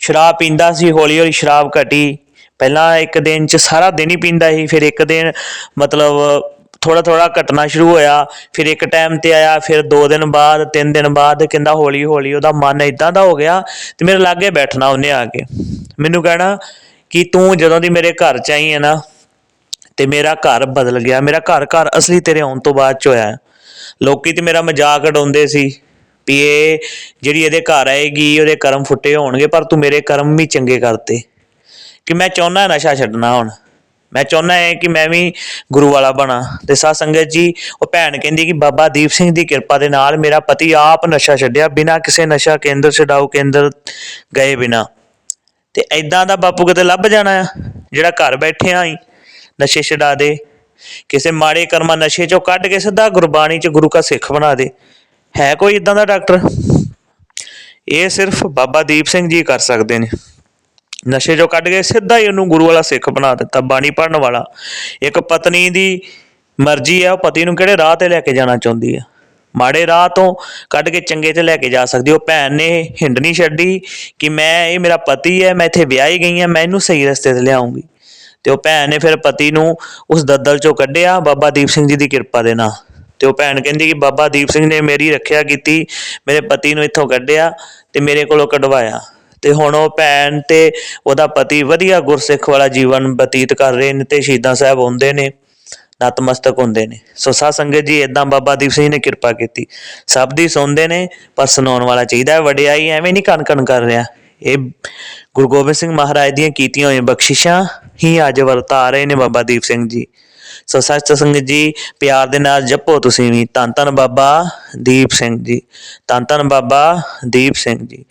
ਸ਼ਰਾਬ ਪੀਂਦਾ ਸੀ, ਹੌਲੀ ਹੌਲੀ ਸ਼ਰਾਬ ਘਟੀ। ਪਹਿਲਾਂ ਇੱਕ ਦਿਨ ਚ ਸਾਰਾ ਦਿਨ ਹੀ ਪੀਂਦਾ ਸੀ, ਫਿਰ ਇੱਕ ਦਿਨ ਮਤਲਬ ਥੋੜਾ ਥੋੜਾ ਘਟਣਾ ਸ਼ੁਰੂ ਹੋਇਆ, ਫਿਰ ਇੱਕ ਟਾਈਮ ਤੇ ਆਇਆ, ਫਿਰ 2 ਦਿਨ ਬਾਅਦ 3 ਦਿਨ ਬਾਅਦ ਕਹਿੰਦਾ ਹੌਲੀ ਹੌਲੀ ਉਹਦਾ ਮਨ ਇਦਾਂ ਦਾ ਹੋ ਗਿਆ ਤੇ ਮੇਰੇ ਲਾਗੇ ਬੈਠਣਾ ਉਹਨੇ ਆ ਕੇ। ਮੈਨੂੰ ਕਹਿਣਾ ਕਿ ਤੂੰ ਜਦੋਂ ਦੀ ਮੇਰੇ ਘਰ ਚ ਆਈ ਹੈ ਨਾ, ਤੇ ਮੇਰਾ ਘਰ ਬਦਲ ਗਿਆ, ਮੇਰਾ ਘਰ ਘਰ ਅਸਲੀ ਤੇਰੇ ਆਉਣ ਤੋਂ ਬਾਅਦ ਚ ਹੋਇਆ ਲੋਕੀ ਤੇ ਮੇਰਾ ਮਜ਼ਾਕ ਉਡਾਉਂਦੇ ਸੀ ਵੀ ਇਹ ਜਿਹੜੀ ਇਹਦੇ ਘਰ ਆਏਗੀ, ਉਹਦੇ ਕਰਮ ਫੁੱਟੇ ਹੋਣਗੇ, ਪਰ ਤੂੰ ਮੇਰੇ ਕਰਮ ਵੀ ਚੰਗੇ ਕਰਤੇ। ਕਿ ਮੈਂ ਚਾਹੁੰਦਾ ਨਸ਼ਾ ਛੱਡਣਾ ਹੁਣ। ਮੈਂ ਚਾਹੁੰਦਾ ਹੈ ਕਿ ਮੈਂ ਵੀ ਗੁਰੂ ਵਾਲਾ ਬਣਾ। ਤੇ ਸਾਧ ਸੰਗਤ ਜੀ, ਉਹ ਭੈਣ ਕਹਿੰਦੀ ਕਿ ਬਾਬਾ ਦੀਪ ਸਿੰਘ ਦੀ ਕਿਰਪਾ ਦੇ ਨਾਲ ਮੇਰਾ ਪਤੀ ਆਪ ਨਸ਼ਾ ਛੱਡਿਆ, ਬਿਨਾਂ ਕਿਸੇ ਨਸ਼ਾ ਕੇਂਦਰ ਛਡਾਓ ਕੇਂਦਰ ਗਏ ਬਿਨਾਂ। ਤੇ ਐਦਾਂ ਦਾ ਬਾਪੂ ਕਿਤੇ ਲੱਭ ਜਾਣਾ ਆ, ਜਿਹੜਾ ਘਰ ਬੈਠੇ ਆਂ ਹੀ ਨਸ਼ੇ ਛਡਾ ਦੇ। ਕਿਸੇ ਮਾੜੇ ਕਰਮਾਂ ਨਸ਼ੇ ਚੋਂ ਕੱਢ ਕੇ ਸਿੱਧਾ ਗੁਰਬਾਣੀ ਚ ਗੁਰੂ ਕਾ ਸਿੱਖ ਬਣਾ ਦੇ। ਹੈ ਕੋਈ ਇਦਾਂ ਦਾ ਡਾਕਟਰ? ਇਹ ਸਿਰਫ ਬਾਬਾ ਦੀਪ ਸਿੰਘ ਜੀ ਕਰ ਸਕਦੇ ਨੇ। ਨਸ਼ੇ ਚੋਂ ਕੱਢ ਕੇ ਸਿੱਧਾ ਹੀ ਉਹਨੂੰ ਗੁਰੂ ਵਾਲਾ ਸਿੱਖ ਬਣਾ ਦਿੱਤਾ, ਬਾਣੀ ਪੜਨ ਵਾਲਾ। ਇੱਕ ਪਤਨੀ ਦੀ ਮਰਜ਼ੀ ਹੈ ਉਹ ਪਤੀ ਨੂੰ ਕਿਹੜੇ ਰਾਹ ਤੇ ਲੈ ਕੇ ਜਾਣਾ ਚਾਹੁੰਦੀ ਹੈ ਮਾੜੇ ਰਾਹ ਤੋਂ ਕੱਢ ਕੇ ਚੰਗੇ ਤੇ ਲੈ ਕੇ ਜਾ ਸਕਦੀ ਉਹ ਭੈਣ ਨੇ ਹਿੰਡ ਨਹੀਂ ਛੱਡੀ ਕਿ ਮੈਂ, ਇਹ ਮੇਰਾ ਪਤੀ ਹੈ ਮੈਂ ਇੱਥੇ ਵਿਆਹੀ ਗਈ ਹਾਂ ਮੈਂ ਇਹਨੂੰ ਸਹੀ ਰਸਤੇ ਤੇ ਲਿਆਉਂਗੀ। ਤੇ ਉਹ ਭੈਣ ਨੇ ਫਿਰ ਪਤੀ ਨੂੰ ਉਸ ਦਲਦਲ ਚੋਂ ਕੱਢਿਆ, ਬਾਬਾ ਦੀਪ ਸਿੰਘ ਜੀ ਦੀ ਕਿਰਪਾ ਦੇ ਨਾਲ। ਤੇ ਉਹ ਭੈਣ ਕਹਿੰਦੀ ਕਿ ਬਾਬਾ ਦੀਪ ਸਿੰਘ ਨੇ ਮੇਰੀ ਰੱਖਿਆ ਕੀਤੀ, ਮੇਰੇ ਪਤੀ ਨੂੰ ਇੱਥੋਂ ਕੱਢਿਆ ਤੇ ਮੇਰੇ ਕੋਲੋਂ ਕਢਵਾਇਆ। ਤੇ ਹੁਣ ਉਹ ਭੈਣ ਤੇ ਉਹਦਾ ਪਤੀ ਵਧੀਆ ਗੁਰਸਿੱਖ ਵਾਲਾ ਜੀਵਨ ਬਤੀਤ ਕਰ ਰਹੇ ਨੇ ਤੇ ਸ਼ਹੀਦਾਂ ਸਾਹਿਬ ਹੁੰਦੇ ਨੇ, ਨਤਮਸਤਕ ਹੁੰਦੇ ਨੇ। ਸੋ ਸਾਧ ਸੰਗਤ ਜੀ ਇਦਾਂ ਬਾਬਾ ਦੀਪ ਸਿੰਘ ਨੇ ਕਿਰਪਾ ਕੀਤੀ। ਸਭ ਦੀ ਸੁਣਦੇ ਨੇ, ਪਰ ਸੁਣਾਉਣ ਵਾਲਾ ਚਾਹੀਦਾ ਹੈ, ਵਡਿਆਈ ਐਵੇਂ ਨਹੀਂ ਕਣ ਕਣ ਕਰ ਰਿਹਾ। ਇਹ ਗੁਰੂ ਗੋਬਿੰਦ ਸਿੰਘ ਮਹਾਰਾਜ ਦੀਆਂ ਕੀਤੀਆਂ ਹੋਈਆਂ ਬਖਸ਼ਿਸ਼ਾਂ ਹੀ ਅੱਜ ਵਰਤਾ ਰਹੇ ਨੇ ਬਾਬਾ ਦੀਪ ਸਿੰਘ ਜੀ। ਸੋ ਸੱਚ ਸੰਗਤ ਜੀ, ਪਿਆਰ ਦੇ ਨਾਲ ਜਪੋ ਤੁਸੀਂ ਵੀ। ਧੰਨ ਧੰਨ ਬਾਬਾ ਦੀਪ ਸਿੰਘ ਜੀ। ਧੰਨ ਧੰਨ ਬਾਬਾ ਦੀਪ ਸਿੰਘ ਜੀ।